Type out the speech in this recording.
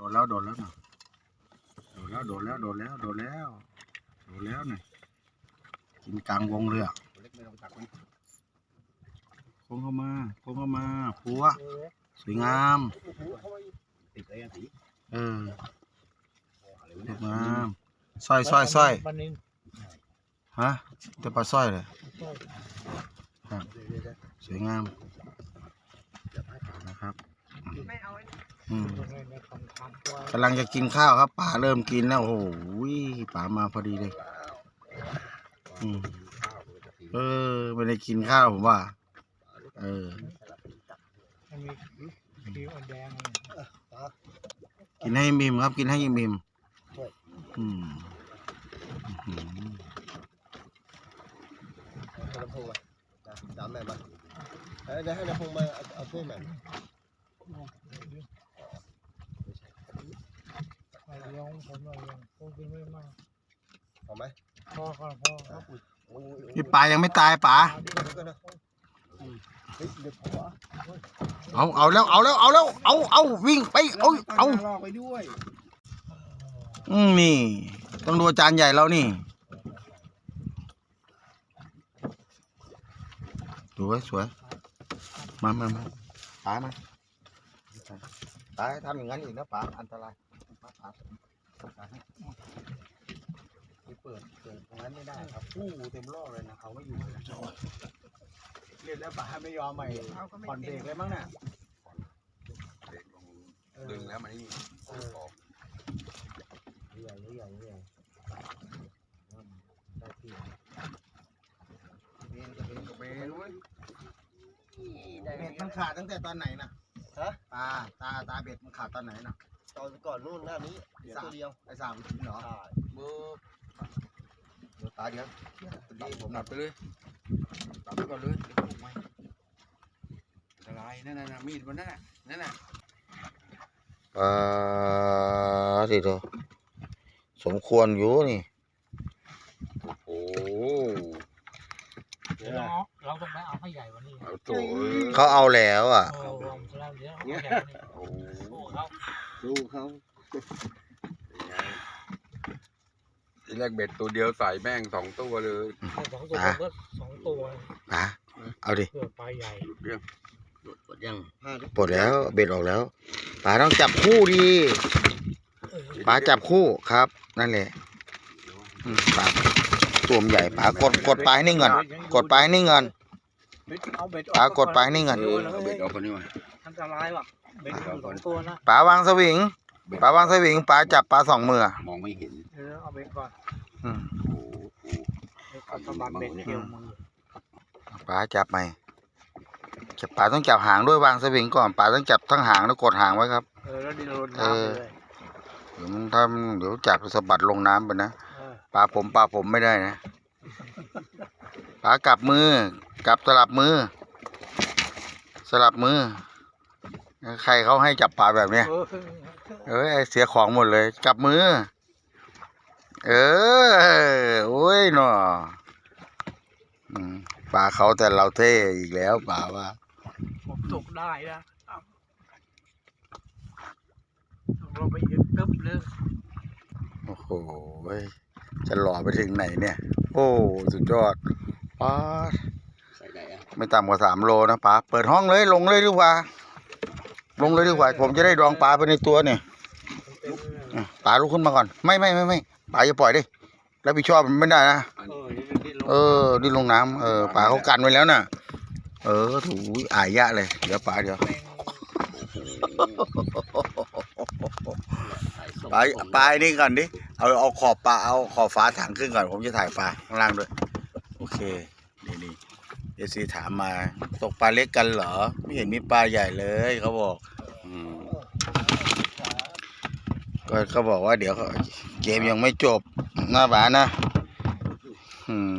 โดนแล้วโดนแล้วนะโดนแล้วโดนแล้วโดนแล้วโดนแล้วโดนแล้วเนี่ยกินกลางวงเลยอะเล็กไม่ต้องตักมันโค้งเข้ามาโค้งเข้ามาปัวสวยงามติดเลยอะสีเอออะไรสวะวเนี่ยยงามสร้อยสร้อยสร้อยวันนี้ฮะจะปลาสร้อยเลยเดี๋ยวๆสวยงาม ๆจะพาตัก นะครับ ไม่เอาไอ้ อืมยังไงในคำคำว่ากำลังจะกินข้าวครับป่าเริ่มกินแล้วโอ้โหป่ามาพอดีเลยอืมข้าวมันจะสีเออไม่ได้กินข้าวผมว่า เออมันมีคิวอันแดงกินให้มิมครับ กินให้มิมอืมอื้อหือให้น้ำพงมาจามแม่มาเดี๋ยวให้น้ำพงมาเอาเอาถ้วยแม่ อะไรยองผมอะไรยองพวกกินไม่มากพอไหมพ่อก่อนพ่อครับโอ้ยพี่ป่ายังไม่ตายป่าเดี๋ยวก่อนนะเฮ้ยเดี๋ยวพอเอาเอาแล้วเอาแล้วเอาแล้วเอาเอาวิ่งไปเอาเอาลอกไปด้วยอืมนี่ ต้องดูอาจารย์ใหญ่เรานี่สวยสวยมามามาป๋ามาป๋าทำอย่างนั้นอีกนะป๋าอันตราย มาป๋าป๋าให้เปิดเปิดตรงนั้นไม่ได้ครับผู้เต็มรอบเลยนะเขาไม่อยู่เลยนะเรียนแล้วป๋าไม่ยอมใหม่ผ่อนเบรกเลยมั้งน่ะดึงแล้วมันนี่ออกใหญ่ใหญ่ใหญ่ได้ที่เบนกับเบนกับเบนเว้ยเบ็ดมันขาดตั้งแต่ตอนไหนนะฮะตาตาตาเบ็ดมันขาดตอนไหนนะ ตอนก่อนนู่นหน้านี้เดี๋ยวตัวเดียวไอ้สามชิ้นเหรอใช่เบิกเดี๋ยวตาเดี๋ยวตัดผมตัดไปเลยตัดไปก่อนเลยเดี๋ยวผมไม่อันตรายนั่นน่ะมีดมันนั่นน่ะนั่นน่ะอ่าสิเถอะสมควรอยู่นี่โอ้เดี๋ยว เราเราต้องไปเอาให้ใหญ่วันนี้เอาโถ่เอ้ยเขาเอาแล้วอะโอ้รวมแล้วเดี๋ยวเอาให้ใหญ่วันนี้โอ้โอ้เขาดูเขาทีแรกเบ็ดตัวเดียวใส่แม่งสองตัวเลยเอาสองตัวก็สองตัวป๋าเอาดิเพื่อปลาใหญ่หยุดเรื่องกดยังห้าดิปลดแล้วเบ็ดออกแล้วป๋าต้องจับคู่ดีป๋าจับคู่ครับ นั่นแหละอืมป๋า ตัวมนใหญ่ป๋ากดกดปลายนี่เงิน กดปลายนี่เงินเอาเบ็ดป๋ากดปลายนี่เงินเออเอาเบ็ดออกคนนี้มาอันตรายว่ะเบ็ดสองตัวนะป๋าวางสวิงป๋าวางสวิงป๋าจับปลาสองมือมองไม่เห็นเดี๋ยวเอาเบ็ดก่อนอืมโอ้โหเดี๋ยวเอาสะบัดเบ็ดเกี่ยวมือป๋าจับไหมจับป๋าต้องจับหางด้วยวางสวิงก่อนป๋าต้องจับทั้งหางแล้วกดหางไว้ครับ เออแล้วดินโดนน้ำเลยเดี๋ยวมันถ้ามันเดี๋ยวจับสะบัดลงน้ำไปนะเออ ปลาผมปลาผมไม่ได้นะปลากลับมือกลับสลับมือ สลับมือ ใครเขาให้จับปลาแบบเนี้ยเออเอ้ยเสียของหมดเลยกลับมือ เออโอ้ยหนออืมปลาเขาแต่เราเท่อีกแล้วปลาว่าผมตกได้นะเอาเราไปเย็บกึ๊บเลยโอ้โหเว้ย จะหล่อไปถึงไหนเนี่ย โอ้ สุดยอดป้าดใส่ไหนอะไม่ต่ำกว่าสามโลนะป๋าเปิดห้องเลยลงเลยดีกว่า ลงเลยดีกว่า ผมจะได้ดองปลาไปในตัวเนี่ยอะป๋าลุกขึ้นมาก่อน ไม่ไม่ไม่ไม่ป๋าอย่าปล่อยดิรับผิดชอบมันไม่ได้นะ เออเดี๋ยวดิ้นลงเออดิ้นลงน้ำเออป๋าเขากันไว้แล้วน่ะ เออถูอายยะเลย เดี๋ยวป๋าเดี๋ยวแม่งป๋าปลาไอ้นี่ก่อนดิ เอาเอาขอบปลาเอาขอบฝาถังขึ้นก่อน ผมจะถ่ายปลาข้างล่างด้วย โอเค นี่นี่เอซีถามมา ตกปลาเล็กกันเหรอ ไม่เห็นมีปลาใหญ่เลยเขาบอกอืมก็เขาบอกว่าเดี๋ยวเขาเกมยังไม่จบหน้าบ้านนะ อืม